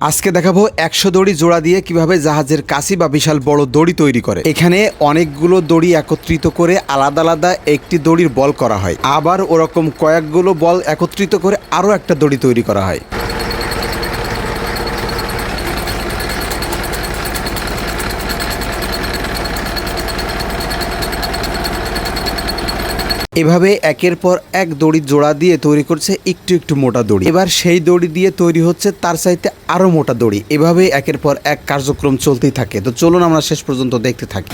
আজকে দেখাবো একশো দড়ি জোড়া দিয়ে কীভাবে জাহাজের কাশি বা বিশাল বড় দড়ি তৈরি করে। এখানে অনেকগুলো দড়ি একত্রিত করে আলাদা আলাদা একটি দড়ির বল করা হয়। আবার ওরকম কয়েকগুলো বল একত্রিত করে আরও একটা দড়ি তৈরি করা হয়। এভাবে একের পর এক দড়ি জোড়া দিয়ে তৈরি করছে একটু একটু মোটা দড়ি। এবার সেই দড়ি দিয়ে তৈরি হচ্ছে তার চাইতে আরও মোটা দড়ি। এভাবে একের পর এক কার্যক্রম চলতেই থাকে। তো চলুন আমরা শেষ পর্যন্ত দেখতে থাকি।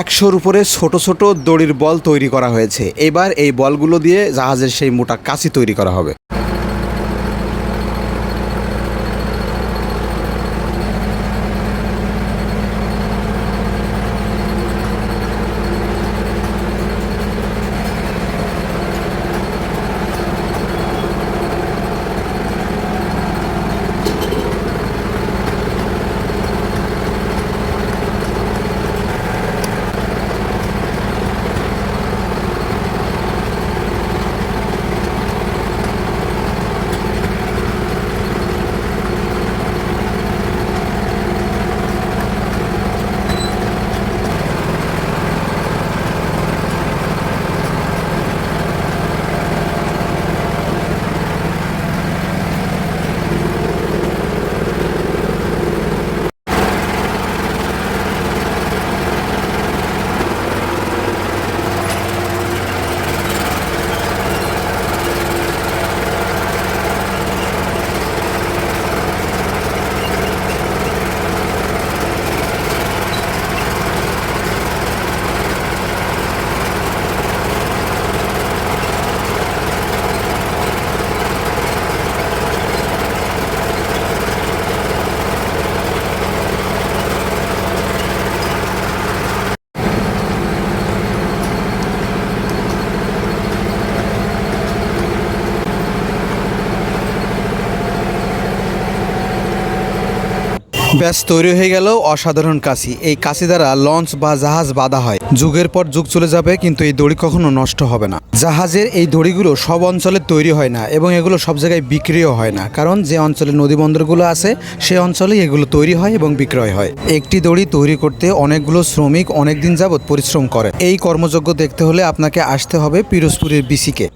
একশোর উপরে ছোট ছোট দড়ির বল তৈরি করা হয়েছে। এবার এই বলগুলো দিয়ে জাহাজের সেই মোটা কাঁচি তৈরি করা হবে। ব্যাস, তৈরি হয়ে গেল অসাধারণ কাশি। এই কাশি দ্বারা লঞ্চ বা জাহাজ বাঁধা হয়। যুগের পর যুগ চলে যাবে, কিন্তু এই দড়ি কখনো নষ্ট হবে না। জাহাজের এই দড়িগুলো সব অঞ্চলে তৈরি হয় না এবং এগুলো সব জায়গায় বিক্রিও হয় না। কারণ যে অঞ্চলে নদী বন্দরগুলো আছে সেই অঞ্চলেই এগুলো তৈরি হয় এবং বিক্রয় হয়। একটি দড়ি তৈরি করতে অনেকগুলো শ্রমিক অনেক দিন যাবৎ পরিশ্রম করে। এই কর্মযজ্ঞ দেখতে হলে আপনাকে আসতে হবে পিরোজপুরের বিসিকে।